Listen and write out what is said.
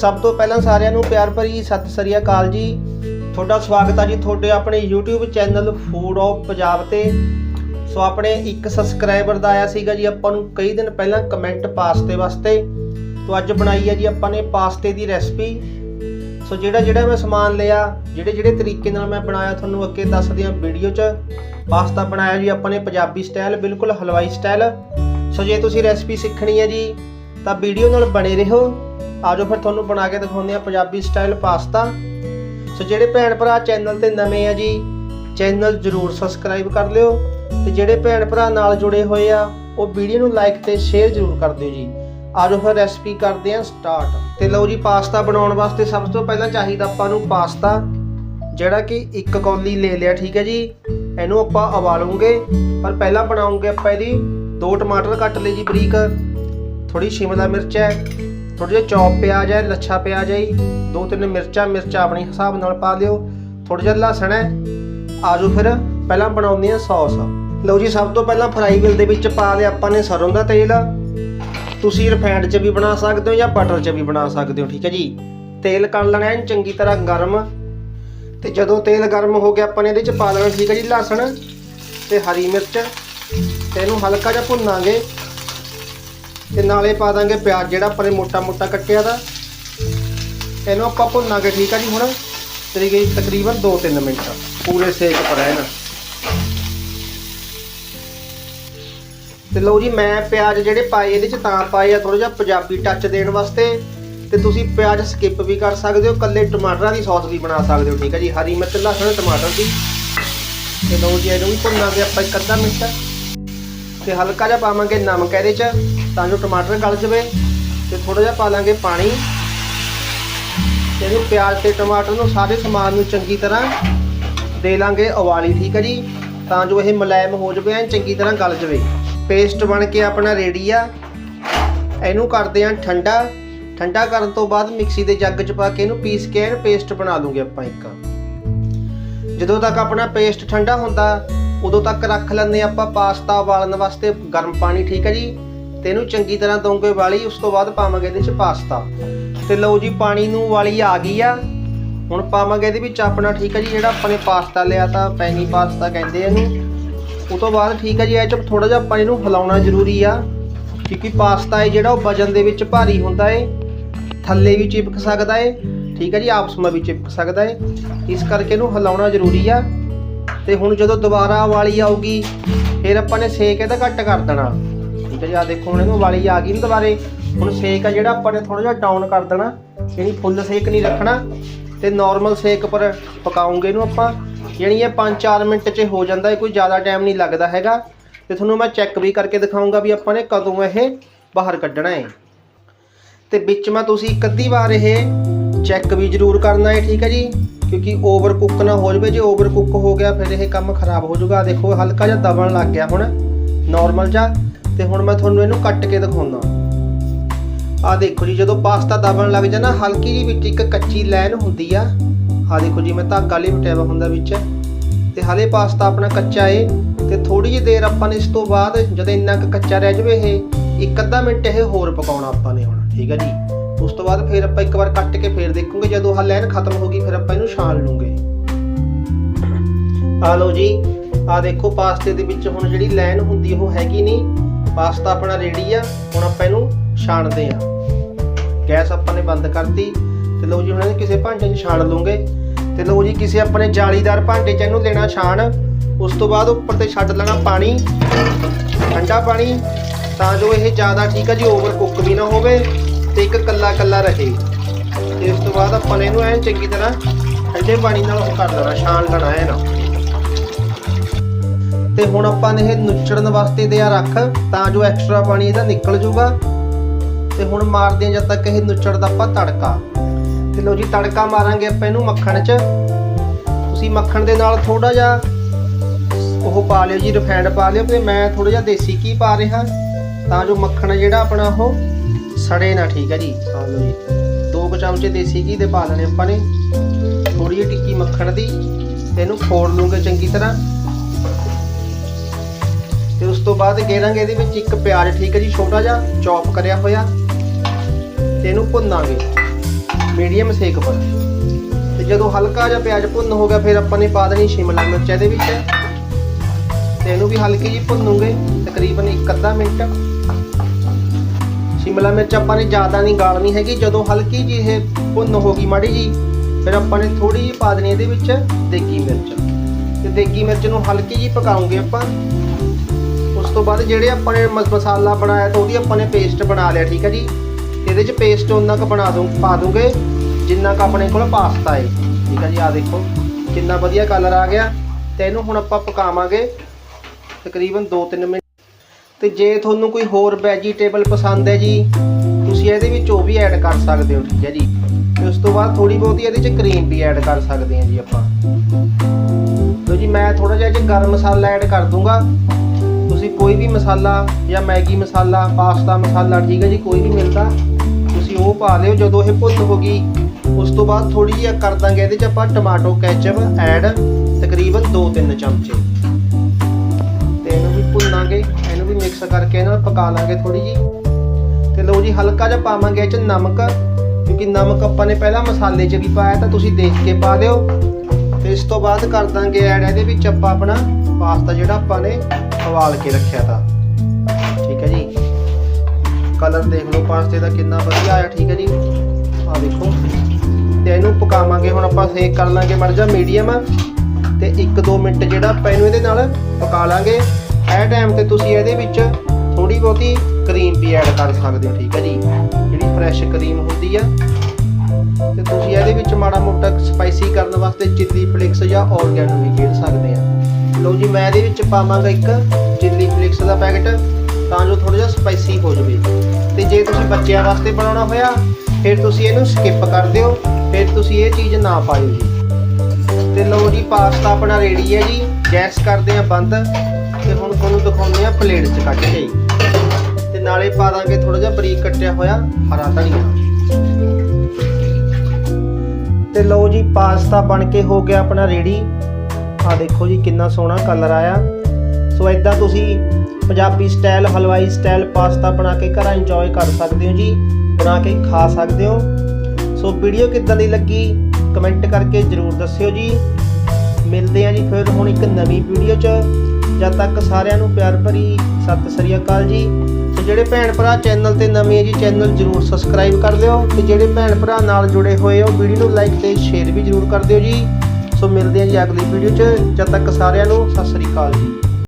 ਸਭ ਤੋਂ ਪਹਿਲਾਂ ਸਾਰਿਆਂ ਨੂੰ ਪਿਆਰ ਭਰੀ ਸਤਿ ਸ੍ਰੀ ਅਕਾਲ ਜੀ। ਤੁਹਾਡਾ ਸਵਾਗਤ ਆ ਜੀ ਤੁਹਾਡੇ ਆਪਣੇ YouTube channel food of Punjab ਤੇ। ਸੋ ਆਪਣੇ ਇੱਕ ਸਬਸਕ੍ਰਾਈਬਰ ਦਾ ਆਇਆ ਸੀਗਾ ਜੀ, ਆਪਾਂ ਨੂੰ ਕਈ ਦਿਨ ਪਹਿਲਾਂ ਕਮੈਂਟ ਪਾਸਤੇ ਵਾਸਤੇ। ਤੋਂ ਅੱਜ ਬਣਾਈ ਹੈ ਜੀ ਆਪਾਂ ਨੇ ਪਾਸਤੇ ਦੀ ਰੈਸਪੀ ਸੋ ਜਿਹੜਾ ਜਿਹੜਾ ਮੈਂ ਸਮਾਨ ਲਿਆ, ਜਿਹੜੇ ਜਿਹੜੇ ਤਰੀਕੇ ਨਾਲ ਮੈਂ ਬਣਾਇਆ ਤੁਹਾਨੂੰ ਅੱਗੇ ਦੱਸਦੇ ਹਾਂ ਵੀਡੀਓ 'ਚ। ਪਾਸਤਾ ਬਣਾਇਆ ਜੀ ਆਪਾਂ ਨੇ ਪੰਜਾਬੀ ਸਟਾਈਲ ਬਿਲਕੁਲ ਹਲਵਾਈ ਸਟਾਈਲ ਸੋ ਜੇ ਤੁਸੀਂ ਰੈਸਪੀ ਸਿੱਖਣੀ ਹੈ ਜੀ, ਤਾਂ ਵੀਡੀਓ ਨਾਲ ਬਣੇ ਰਹੋ। ਆਜੋ ਫਿਰ ਤੁਹਾਨੂੰ ਬਣਾ ਕੇ ਦਿਖਾਉਂਦੇ ਆ ਪੰਜਾਬੀ ਸਟਾਈਲ ਪਾਸਤਾ। ਸੋ ਜਿਹੜੇ ਭੈਣ ਭਰਾ ਚੈਨਲ ਤੇ ਨਵੇਂ ਆ ਜੀ ਚੈਨਲ ਜਰੂਰ ਸਬਸਕ੍ਰਾਈਬ ਕਰ ਲਿਓ। ਤੇ ਜਿਹੜੇ ਭੈਣ ਭਰਾ ਨਾਲ ਜੁੜੇ ਹੋਏ ਆ, ਉਹ ਵੀਡੀਓ ਨੂੰ ਲਾਈਕ ਤੇ ਸ਼ੇਅਰ ਜਰੂਰ ਕਰ ਦਿਓ ਜੀ। ਆਜੋ ਫਿਰ ਰੈਸਪੀ ਕਰਦੇ ਆ ਸਟਾਰਟ ਤੇ ਲਓ ਜੀ ਪਾਸਤਾ ਬਣਾਉਣ ਵਾਸਤੇ ਸਭ ਤੋਂ ਪਹਿਲਾਂ ਚਾਹੀਦਾ ਆਪਾਂ ਨੂੰ ਪਾਸਤਾ, ਜਿਹੜਾ ਕਿ ਇੱਕ ਕੌਲੀ ਲੈ ਲਿਆ, ਠੀਕ ਹੈ ਜੀ। ਇਹਨੂੰ ਆਪਾਂ ਉਬਾਲੂਗੇ। ਪਰ ਪਹਿਲਾਂ ਬਣਾਉਂਗੇ ਆਪਾਂ ਇਹਦੀ ਦੋ ਟਮਾਟਰ ਕੱਟ ਲਏ ਜੀ ਬਰੀਕ। ਥੋੜੀ ਸ਼ਿਮਲਾ ਮਿਰਚ ਹੈ। ਥੋੜੇ ਜਿਹਾ ਚੌਪ ਪਿਆਜ਼ ਹੈ, ਲੱਛਾ ਪਿਆਜ਼ ਹੈ ਜੀ। ਦੋ ਤਿੰਨ ਮਿਰਚਾਂ ਮਿਰਚਾਂ ਆਪਣੇ ਹਿਸਾਬ ਨਾਲ ਪਾ ਲਿਓ। ਥੋੜਾ ਜਿਹਾ ਲਸਣ ਹੈ। ਆਜੋ ਫਿਰ, ਪਹਿਲਾਂ ਬਣਾਉਂਦੇ ਆ ਸੌਸ। ਲਓ ਜੀ, ਸਭ ਤੋਂ ਪਹਿਲਾਂ ਫਰਾਈ ਵੀਲ ਦੇ ਵਿੱਚ ਪਾ ਲਿਆ ਆਪਾਂ ਨੇ ਸਰੋਂ ਦਾ ਤੇਲ। ਤੁਸੀਂ ਰਿਫਾਈਂਡ 'ਚ ਵੀ ਬਣਾ ਸਕਦੇ ਹੋ ਜਾਂ ਬਟਰ 'ਚ ਵੀ ਬਣਾ ਸਕਦੇ ਹੋ, ਠੀਕ ਹੈ ਜੀ। ਤੇਲ ਕਰ ਲੈਣਾ ਹੈ, ਚੰਗੀ ਤਰ੍ਹਾਂ ਗਰਮ। ਤੇ ਜਦੋਂ ਤੇਲ ਗਰਮ ਹੋ ਗਿਆ, ਆਪਾਂ ਨੇ ਇਹਦੇ 'ਚ ਪਾ ਲੈਣਾ, ਠੀਕ ਹੈ ਜੀ, ਲਸਣ ਤੇ ਹਰੀ ਮਿਰਚ। ਤੇ ਇਹਨੂੰ ਹਲਕਾ ਜਿਹਾ ਭੁੰਨਾਂਗੇ। ਤੇ ਨਾਲੇ ਪਾ ਦਾਂਗੇ ਪਿਆਜ਼ ਜਿਹੜਾ ਆਪਾਂ ਨੇ ਮੋਟਾ ਮੋਟਾ ਕੱਟਿਆ ਦਾ। ਇਹਨੂੰ ਆਪਾਂ ਭੁੰਨਾਂਗੇ ਠੀਕ ਆ ਜੀ ਹੁਣ। ਤਰੀਕੇ ਤਕਰੀਬਨ 2-3 ਮਿੰਟ। ਪੂਰੇ ਸੇਕ ਪਰ ਰਹਿਣਾ। ਤੇ ਲਓ ਜੀ, ਮੈਂ ਪਿਆਜ਼ ਜਿਹੜੇ ਪਾਏ ਇਹਦੇ ਚ ਤਾਂ ਪਾਏ ਆ ਥੋੜਾ ਜਿਹਾ ਪੰਜਾਬੀ ਟੱਚ ਦੇਣ ਵਾਸਤੇ। ਤੇ ਤੁਸੀਂ ਪਿਆਜ਼ ਸਕਿਪ ਵੀ ਕਰ ਸਕਦੇ ਹੋ ਕੱਲੇ ਟਮਾਟਰਾਂ ਦੀ ਸੌਸ ਵੀ ਬਣਾ ਸਕਦੇ ਹੋ, ਠੀਕ ਹੈ ਜੀ। ਹਰੀ ਮਿਰਚ, ਲਸਣ, ਟਮਾਟਰ ਦੀ। ਤੇ ਲਓ ਜੀ, ਇਹਨੂੰ ਵੀ ਭੁੰਨਾਂਗੇ ਆਪਾਂ ਇੱਕ ਅੱਧਾ ਮਿੰਟ। ਤੇ ਹਲਕਾ ਜਿਹਾ ਪਾਵਾਂਗੇ ਨਮਕ ਇਹਦੇ ਚ। ਤਾਂ ਜੋ ਟਮਾਟਰ ਗਲ ਜਵੇ ਤੇ ਥੋੜਾ ਜਿਹਾ ਪਾ ਲਾਂਗੇ ਪਾਣੀ। ਇਹਨੂੰ ਪਿਆਜ਼ ਤੇ ਟਮਾਟਰ ਨੂੰ ਸਾਰੇ ਸਮਾਨ ਨੂੰ ਚੰਗੀ ਤਰ੍ਹਾਂ ਦੇ ਲਾਂਗੇ ਉਬਾਲੀ, ਠੀਕ ਹੈ ਜੀ? ਤਾਂ ਜੋ ਇਹ ਮੁਲਾਇਮ ਹੋ ਜਵੇ ਐਨ ਚੰਗੀ ਤਰ੍ਹਾਂ ਗਲ ਜਵੇ। ਪੇਸਟ ਬਣ ਕੇ ਆਪਣਾ ਰੈਡੀ ਆ। ਇਹਨੂੰ ਕਰਦੇ ਆ ਠੰਡਾ। ਠੰਡਾ ਕਰਨ ਤੋਂ ਬਾਅਦ ਮਿਕਸੀ ਦੇ ਜੱਗ 'ਚ ਪਾ ਕੇ ਇਹਨੂੰ ਪੀਸ ਕੇ ਐਨ ਪੇਸਟ ਬਣਾ ਲੂਗੇ ਆਪਾਂ ਇੱਕ। ਜਦੋਂ ਤੱਕ ਆਪਣਾ ਪੇਸਟ ਠੰਡਾ ਹੁੰਦਾ, ਉਦੋਂ ਤੱਕ ਰੱਖ ਲੈਂਦੇ ਆਪਾਂ ਪਾਸਤਾ ਉਬਾਲਣ ਵਾਸਤੇ ਗਰਮ ਪਾਣੀ, ਠੀਕ ਹੈ ਜੀ? ਤੇ ਇਹਨੂੰ ਚੰਗੀ ਤਰ੍ਹਾਂ ਦੋਂਗੇ ਵਾਲੀ, ਉਸ ਤੋਂ ਬਾਅਦ ਪਾਵਾਂਗੇ ਇਹਦੇ 'ਚ ਪਾਸਤਾ। ਤੇ ਲਓ ਜੀ, ਪਾਣੀ ਨੂੰ ਵਾਲੀ ਆ ਗਈ ਆ। ਹੁਣ ਪਾਵਾਂਗੇ ਇਹਦੇ ਵਿੱਚ ਆਪਣਾ, ਠੀਕ ਹੈ ਜੀ, ਜਿਹੜਾ ਆਪਾਂ ਨੇ ਪਾਸਤਾ ਲਿਆ ਤਾਂ ਪੈਨੀ ਪਾਸਤਾ ਕਹਿੰਦੇ ਆ ਇਹਨੂੰ। ਉਹ ਤੋਂ ਬਾਅਦ ਠੀਕ ਹੈ ਜੀ, ਇਹ ਚ ਥੋੜਾ ਜਿਹਾ ਆਪਾਂ ਇਹਨੂੰ ਹਿਲਾਉਣਾ ਜ਼ਰੂਰੀ ਆ। ਕਿਉਂਕਿ ਪਾਸਤਾ ਹੈ ਜਿਹੜਾ ਉਹ ਵਜਨ ਦੇ ਵਿੱਚ ਭਾਰੀ ਹੁੰਦਾ ਏ। ਥੱਲੇ ਵੀ ਚਿਪਕ ਸਕਦਾ ਏ, ਠੀਕ ਹੈ ਜੀ, ਆਪਸ ਵਿੱਚ ਵੀ ਚਿਪਕ ਸਕਦਾ ਏ। ਇਸ ਕਰਕੇ ਇਹਨੂੰ ਹਿਲਾਉਣਾ ਜ਼ਰੂਰੀ ਆ। ਤੇ ਹੁਣ ਜਦੋਂ ਦੁਬਾਰਾ ਵਾਲੀ ਆਊਗੀ, ਫਿਰ ਆਪਾਂ ਨੇ ਸੇਕ ਇਹਦਾ ਘੱਟ ਕਰ ਦੇਣਾ। ਠੀਕ ਹੈ ਆ ਦੇਖੋ ਹੁਣ ਇਹਨੂੰ ਵਾਲੀ ਆ ਗਈ ਨਾ ਦੁਬਾਰੇ। ਹੁਣ ਸੇਕ ਆ ਜਿਹੜਾ ਆਪਾਂ ਨੇ ਥੋੜਾ ਜਿਹਾ ਡਾਊਨ ਕਰ ਦੇਣਾ। ਯਾਨੀ ਫੁੱਲ ਸੇਕ ਨਹੀਂ ਰੱਖਣਾ। ਤੇ ਨਾਰਮਲ ਸੇਕ ਪਰ ਪਕਾਉਂਗੇ ਇਹਨੂੰ ਆਪਾਂ। ਯਾਨੀ ਇਹ 5-4 ਮਿੰਟ 'ਚ ਹੋ ਜਾਂਦਾ ਹੈ, ਕੋਈ ਜ਼ਿਆਦਾ ਟਾਈਮ ਨਹੀਂ ਲੱਗਦਾ ਹੈਗਾ। ਤੇ ਤੁਹਾਨੂੰ ਮੈਂ ਚੈੱਕ ਵੀ ਕਰਕੇ ਦਿਖਾਉਂਗਾ ਵੀ ਆਪਾਂ ਨੇ ਕਦੋਂ ਇਹ ਬਾਹਰ ਕੱਢਣਾ ਹੈ। ਤੇ ਵਿੱਚ ਮੈਂ ਤੁਸੀਂ ਇੱਕ ਅੱਧੀ ਵਾਰ ਇਹ ਚੈੱਕ ਵੀ ਜ਼ਰੂਰ ਕਰਨਾ ਹੈ, ਠੀਕ ਹੈ ਜੀ? ਕਿਉਂਕਿ ਓਵਰ ਕੁੱਕ ਨਾ ਹੋ ਜਾਵੇ, ਜੇ ਓਵਰ ਕੁੱਕ ਹੋ ਗਿਆ, ਫਿਰ ਇਹ ਕੰਮ ਖਰਾਬ ਹੋ ਜਾਊਗਾ। ਦੇਖੋ ਹਲਕਾ ਜਿਹਾ ਦਬਣ ਲੱਗ ਗਿਆ ਹੁਣ। ਨਾਰਮਲ ਜਿਹਾ। ਤੇ ਹੁਣ ਮੈਂ ਤੁਹਾਨੂੰ ਇਹਨੂੰ ਕੱਟ ਕੇ ਦਿਖਾਉਂਦਾ। ਆ ਦੇਖੋ ਜੀ, ਜਦੋਂ ਪਾਸਤਾ ਦਬਣ ਲੱਗ ਜਾਣਾ, ਹਲਕੀ ਜਿਹੀ ਵਿੱਚ ਇੱਕ ਕੱਚੀ ਲਾਈਨ ਹੁੰਦੀ ਆ। ਆ ਦੇਖੋ ਜੀ, ਮੈਂ ਧਾਗਾ ਲਈ ਵਾ ਹੁੰਦਾ ਵਿੱਚ। ਤੇ ਹਲੇ ਪਾਸਤਾ ਆਪਣਾ ਕੱਚਾ ਏ, ਤੇ ਥੋੜੀ ਜਿਹੀ ਦੇਰ ਆਪਾਂ ਨੇ ਇਸ ਤੋਂ ਬਾਅਦ ਜਦੋਂ ਇੰਨਾ ਕੁ ਕੱਚਾ ਰਹਿ ਜਾਵੇ ਇਹ, ਇੱਕ ਅੱਧਾ ਮਿੰਟ ਇਹ ਹੋਰ ਪਕਾਉਣਾ ਆਪਾਂ ਨੇ ਹੁਣ, ਠੀਕ ਹੈ ਜੀ? ਉਸ ਤੋਂ ਬਾਅਦ ਫਿਰ ਆਪਾਂ ਇੱਕ ਵਾਰ ਕੱਟ ਕੇ ਫੇਰ ਦੇਖੂਗੇ, ਜਦੋਂ ਆਹ ਲਾਈਨ ਖਤਮ ਹੋ ਗਈ, ਫਿਰ ਆਪਾਂ ਇਹਨੂੰ ਛਾਣ ਲੂਗੇ। ਆ ਲਓ ਜੀ ਆ ਦੇਖੋ ਪਾਸਤੇ ਦੇ ਵਿੱਚ ਹੁਣ ਜਿਹੜੀ ਲਾਈਨ ਹੁੰਦੀ, ਉਹ ਹੈਗੀ ਨਹੀਂ ਪਾਸਤਾ ਆਪਣਾ ਰੈਡੀ ਆ, ਹੁਣ ਆਪਾਂ ਇਹਨੂੰ ਛਾਣਦੇ ਆ ਗੈਸ ਆਪਾਂ ਨੇ ਬੰਦ ਕਰਤੀ ਤੇ ਲਓ ਜੀ, ਹੁਣ ਇਹਨੂੰ ਕਿਸੇ ਭਾਂਡੇ 'ਚ ਛਾਣ ਲੂਗੇ ਤੇ ਲਓ ਜੀ, ਕਿਸੇ ਆਪਣੇ ਜਾਲੀਦਾਰ ਭਾਂਡੇ 'ਚ ਇਹਨੂੰ ਲੈਣਾ ਛਾਣ। ਉਸ ਤੋਂ ਬਾਅਦ ਉੱਪਰ ਤੇ ਛੱਡ ਲੈਣਾ ਪਾਣੀ, ਠੰਡਾ ਪਾਣੀ, ਤਾਂ ਜੋ ਇਹ ਜ਼ਿਆਦਾ ਠੀਕ ਆ ਜੀ ਓਵਰ ਕੁੱਕ ਵੀ ਨਾ ਹੋਵੇ ਤੇ ਇੱਕ ਕੱਲਾ ਕੱਲਾ ਰਹੇ। ਤੇ ਉਸ ਤੋਂ ਬਾਅਦ ਆਪਾਂ ਨੇ ਇਹਨੂੰ ਐਨ ਚੰਗੀ ਤਰ੍ਹਾਂ ਠੰਡੇ ਪਾਣੀ ਨਾਲ ਉਹ ਕਰ ਦੇਣਾ ਛਾਣ ਲੈਣਾ ਹੈ ਨਾ ਤੇ ਹੁਣ ਆਪਾਂ ਨੇ ਇਹ ਨੁੱਚੜਨ ਵਾਸਤੇ ਦਿਆ ਰੱਖ, ਤਾਂ ਜੋ ਐਕਸਟਰਾ ਪਾਣੀ ਇਹਦਾ ਨਿਕਲ ਜਾਊਗਾ। ਤੇ ਹੁਣ ਮਾਰਦੇ ਹਾਂ ਜਦ ਤੱਕ ਇਹ ਨੁੱਚੜਦਾ ਆਪਾਂ ਤੜਕਾ। ਤੇ ਲੋ ਜੀ, ਤੜਕਾ ਮਾਰਾਂਗੇ ਆਪਾਂ ਇਹਨੂੰ ਮੱਖਣ 'ਚ। ਤੁਸੀਂ ਮੱਖਣ ਦੇ ਨਾਲ ਥੋੜਾ ਜਿਹਾ ਉਹ ਪਾ ਲਿਓ ਜੀ ਰਿਫਾਈਂਡ ਪਾ ਲਿਓ, ਤੇ ਮੈਂ ਥੋੜਾ ਜਿਹਾ ਦੇਸੀ ਘੀ ਪਾ ਰਿਹਾ। ਤਾਂ ਜੋ ਮੱਖਣ ਜਿਹੜਾ ਆਪਣਾ ਉਹ ਸੜੇ ਨਾ, ਠੀਕ ਹੈ ਜੀ। ਆ ਲਓ ਜੀ, ਦੋ ਕੁ ਚਮਚੇ ਦੇਸੀ ਘੀ ਦੇ ਪਾ ਲੈਣੇ ਆਪਾਂ ਨੇ। ਥੋੜੀ ਜਿਹੀ ਟਿੱਕੀ ਮੱਖਣ ਦੀ, ਤੇ ਇਹਨੂੰ ਫੋੜ ਲੂੰਗੇ ਚੰਗੀ ਤਰ੍ਹਾਂ। ਤੇ ਉਸ ਤੋਂ ਬਾਅਦ ਗੇਰਾਂਗੇ ਇਹਦੇ ਵਿੱਚ ਇੱਕ ਪਿਆਜ਼, ਠੀਕ ਹੈ ਜੀ, ਛੋਟਾ ਜਿਹਾ ਚੌਪ ਕਰਿਆ ਹੋਇਆ। ਤੇ ਇਹਨੂੰ ਭੁੰਨਾਂਗੇ ਮੀਡੀਅਮ ਸੇਕ ਪਰ। ਤੇ ਜਦੋਂ ਹਲਕਾ ਜਿਹਾ ਪਿਆਜ਼ ਭੁੰਨ ਹੋ ਗਿਆ, ਫਿਰ ਆਪਾਂ ਨੇ ਪਾ ਦੇਣੀ ਸ਼ਿਮਲਾ ਮਿਰਚ ਇਹਦੇ ਵਿੱਚ। ਤੇ ਇਹਨੂੰ ਵੀ ਹਲਕੀ ਜਿਹੀ ਭੁੰਨੂਗੇ, ਤਕਰੀਬਨ 1 ਅੱਧਾ ਮਿੰਟ। ਸ਼ਿਮਲਾ ਮਿਰਚ ਆਪਾਂ ਨੇ ਜ਼ਿਆਦਾ ਨਹੀਂ ਗਾਲਣੀ ਹੈਗੀ, ਜਦੋਂ ਹਲਕੀ ਜਿਹੀ ਇਹ ਭੁੰਨ ਹੋ ਗਈ ਮਾੜੀ ਜੀ ਫਿਰ ਆਪਾਂ ਨੇ ਥੋੜੀ ਜਿਹੀ ਪਾ ਦੇਣੀ ਇਹਦੇ ਵਿੱਚ ਦੇਗੀ ਮਿਰਚ। ਤੇ ਦੇਗੀ ਮਿਰਚ ਨੂੰ ਹਲਕੀ ਜਿਹੀ ਪਕਾਉਂਗੇ ਆਪਾਂ। ਉਸ ਤੋਂ ਬਾਅਦ ਜਿਹੜੇ ਆਪਾਂ ਨੇ ਮਸਾਲਾ ਬਣਾਇਆ ਤਾਂ ਉਹਦੀ ਆਪਾਂ ਨੇ ਪੇਸਟ ਬਣਾ ਲਿਆ, ਠੀਕ ਹੈ ਜੀ। ਇਹਦੇ 'ਚ ਪੇਸਟ ਉਹਨਾਂ ਕੁ ਬਣਾ ਦੂੰ ਪਾ ਦੂੰਗੇ ਜਿੰਨਾ ਕੁ ਆਪਣੇ ਕੋਲ ਪਾਸਤਾ ਹੈ ਠੀਕ ਹੈ ਜੀ ਆ ਦੇਖੋ, ਕਿੰਨਾ ਵਧੀਆ ਕਲਰ ਆ ਗਿਆ। ਤੇ ਇਹਨੂੰ ਹੁਣ ਆਪਾਂ ਪਕਾਵਾਂਗੇ ਤਕਰੀਬਨ 2-3 ਮਿੰਟ। ਤੇ ਜੇ ਤੁਹਾਨੂੰ ਕੋਈ ਹੋਰ ਵੈਜੀਟੇਬਲ ਪਸੰਦ ਹੈ ਜੀ, ਤੁਸੀਂ ਇਹਦੇ ਵਿੱਚ ਉਹ ਵੀ ਐਡ ਕਰ ਸਕਦੇ ਹੋ, ਠੀਕ ਹੈ ਜੀ। ਤੇ ਉਸ ਤੋਂ ਬਾਅਦ ਥੋੜੀ ਬਹੁਤੀ ਇਹਦੇ 'ਚ ਕਰੀਮ ਵੀ ਐਡ ਕਰ ਸਕਦੇ ਹਾਂ ਜੀ ਆਪਾਂ। ਲੋ ਜੀ, ਮੈਂ ਥੋੜਾ ਜਿਹਾ ਇਹ ਗਰਮ ਮਸਾਲਾ ਐਡ ਕਰ ਦੂੰਗਾ ਤੁਸੀਂ ਕੋਈ ਵੀ ਮਸਾਲਾ ਜਾਂ ਮੈਗੀ ਮਸਾਲਾ, ਪਾਸਤਾ ਮਸਾਲਾ, ਠੀਕ ਹੈ ਜੀ, ਕੋਈ ਵੀ ਮਿਲਦਾ, ਤੁਸੀਂ ਉਹ ਪਾ ਲਿਓ। ਜਦੋਂ ਇਹ ਭੁੰਨ ਹੋ ਗਈ, ਉਸ ਤੋਂ ਬਾਅਦ ਥੋੜੀ ਜਿਹੀ ਕਰ ਦਾਂਗੇ ਇਹਦੇ 'ਚ ਆਪਾਂ ਟਮਾਟੋ, ਕੈਚਅਪ, ਐਡ, ਤਕਰੀਬਨ 2-3 ਚਮਚੇ। ਤੇ ਇਹਨੂੰ ਵੀ ਭੁੰਨਾਂਗੇ, ਇਹਨੂੰ ਵੀ ਮਿਕਸ ਕਰਕੇ ਇਹਨਾਂ ਨਾਲ ਪਕਾ ਲਾਂਗੇ ਥੋੜੀ ਜੀ ਤੇ ਲਓ ਜੀ, ਹਲਕਾ ਜਿਹਾ ਪਾਵਾਂਗੇ ਇਹ 'ਚ ਨਮਕ, ਕਿਉਂਕਿ ਨਮਕ ਆਪਾਂ ਨੇ ਪਹਿਲਾਂ ਮਸਾਲੇ 'ਚ ਵੀ ਪਾਇਆ ਤਾਂ ਤੁਸੀਂ ਦੇਖ ਕੇ ਪਾ ਦਿਓ ਤੇ ਇਸ ਤੋਂ ਬਾਅਦ ਕਰ ਦਾਂਗੇ ਐਡ, ਇਹਦੇ ਵਿੱਚ ਆਪਾਂ ਆਪਣਾ ਪਾਸਤਾ ਜਿਹੜਾ ਆਪਾਂ ਨੇ ਉਬਾਲ ਕੇ ਰੱਖਿਆ ਤਾਂ। ਠੀਕ ਹੈ ਜੀ? ਕਲਰ ਦੇਖ ਲਓ, ਪਾਸਤੇ ਦਾ ਕਿੰਨਾ ਵਧੀਆ ਆਇਆ, ਠੀਕ ਹੈ ਜੀ? ਆ ਦੇਖੋ। ਤੇ ਇਹਨੂੰ ਪਕਾਵਾਂਗੇ, ਹੁਣ ਆਪਾਂ ਸੇਕ ਕਰ ਲਾਂਗੇ ਮੜ ਜਾ ਮੀਡੀਅਮ ਤੇ 1-2 ਮਿੰਟ ਜਿਹੜਾ ਆਪਾਂ ਇਹਨੂੰ ਇਹਦੇ ਨਾਲ ਪਕਾ ਲਾਂਗੇ। ਇਹ ਟਾਈਮ ਤੇ ਤੁਸੀਂ ਇਹਦੇ ਵਿੱਚ ਥੋੜੀ ਬਹੁਤੀ ਕਰੀਮ ਵੀ ਐਡ ਕਰ ਸਕਦੇ ਹੋ, ਠੀਕ ਹੈ ਜੀ? ਜਿਹੜੀ ਫਰੈਸ਼ ਕਰੀਮ ਹੁੰਦੀ ਆ। ਤੇ ਤੁਸੀਂ ਇਹਦੇ ਵਿੱਚ ਮਾੜਾ ਮੋਟਾ ਸਪਾਈਸੀ ਕਰਨ ਵਾਸਤੇ ਚਿੱਲੀ ਫਲੇਕਸ ਜਾਂ ਔਰਗੈਨੋ ਵੀ ਖੇਡ ਸਕਦੇ ਆ। ਲਓ ਜੀ, ਮੈਂ ਇਹਦੇ ਵਿੱਚ ਪਾਵਾਂਗਾ ਇੱਕ ਚਿੱਲੀ ਫਲਿਕਸ ਦਾ ਪੈਕਟ। ਤਾਂ ਜੋ ਥੋੜਾ ਜਿਹਾ ਸਪਾਈਸੀ ਹੋ ਜਾਵੇ। ਤੇ ਜੇ ਤੁਸੀਂ ਬੱਚਿਆਂ ਵਾਸਤੇ ਬਣਾਉਣਾ ਹੋਇਆ, ਫਿਰ ਤੁਸੀਂ ਇਹਨੂੰ ਸਕਿਪ ਕਰ ਦਿਓ। ਫਿਰ ਤੁਸੀਂ ਇਹ ਚੀਜ਼ ਨਾ ਪਾਇਓ ਜੀ। ਤੇ ਲਓ ਜੀ ਪਾਸਤਾ ਆਪਣਾ ਰੈਡੀ ਹੈ ਜੀ। ਗੈਸ ਕਰਦੇ ਆ ਬੰਦ। ਤੇ ਹੁਣ ਤੁਹਾਨੂੰ ਦਿਖਾਉਂਦੇ ਆ ਪਲੇਟ 'ਚ ਕੱਢ ਕੇ। ਤੇ ਨਾਲੇ ਪਾ ਦਾਂਗੇ ਥੋੜਾ ਜਿਹਾ ਬਰੀਕ ਕੱਟਿਆ ਹੋਇਆ ਹਰਾ ਧਨੀਆ। ਤੇ ਲਓ ਜੀ ਪਾਸਤਾ ਬਣ ਕੇ ਹੋ ਗਿਆ ਆਪਣਾ ਰੈਡੀ ਆ ਦੇਖੋ ਜੀ, ਕਿੰਨਾ ਸੋਹਣਾ ਕਲਰ ਆਇਆ। ਸੋ ਇਦਾਂ ਤੁਸੀਂ ਪੰਜਾਬੀ ਸਟਾਈਲ ਹਲਵਾਈ ਸਟਾਈਲ ਪਾਸਤਾ ਬਣਾ ਕੇ ਘਰਾਂ ਇੰਜੋਏ ਕਰ ਸਕਦੇ ਹੋ ਜੀ, ਬਣਾ ਕੇ ਖਾ ਸਕਦੇ ਹੋ। ਸੋ ਵੀਡੀਓ ਕਿੱਦਾਂ ਦੀ ਲੱਗੀ ਕਮੈਂਟ ਕਰਕੇ ਜਰੂਰ ਦੱਸਿਓ ਜੀ। ਮਿਲਦੇ ਆ ਜੀ ਫਿਰ ਹੁਣ ਇੱਕ ਨਵੀਂ ਵੀਡੀਓ 'ਚ। ਜਦ ਤੱਕ ਸਾਰਿਆਂ ਨੂੰ ਪਿਆਰ ਭਰੀ ਸਤਿ ਸ੍ਰੀ ਅਕਾਲ ਜੀ। ਤੇ ਜਿਹੜੇ ਭੈਣ ਭਰਾ ਚੈਨਲ ਤੇ ਨਵੇਂ ਹੈ ਜੀ ਚੈਨਲ ਜਰੂਰ ਸਬਸਕ੍ਰਾਈਬ ਕਰ ਲਿਓ। ਤੇ ਜਿਹੜੇ ਭੈਣ ਭਰਾ ਨਾਲ ਜੁੜੇ ਹੋਏ ਹੋ ਵੀਡੀਓ ਨੂੰ ਲਾਈਕ ਤੇ ਸ਼ੇਅਰ ਵੀ ਜਰੂਰ ਕਰ ਦਿਓ ਜੀ। ਸੋ ਮਿਲਦੇ ਹਾਂ ਜੀ ਅਗਲੀ ਵੀਡੀਓ 'ਚ। ਜਦ ਤੱਕ ਸਾਰਿਆਂ ਨੂੰ ਸਤਿ ਸ੍ਰੀ ਅਕਾਲ ਜੀ।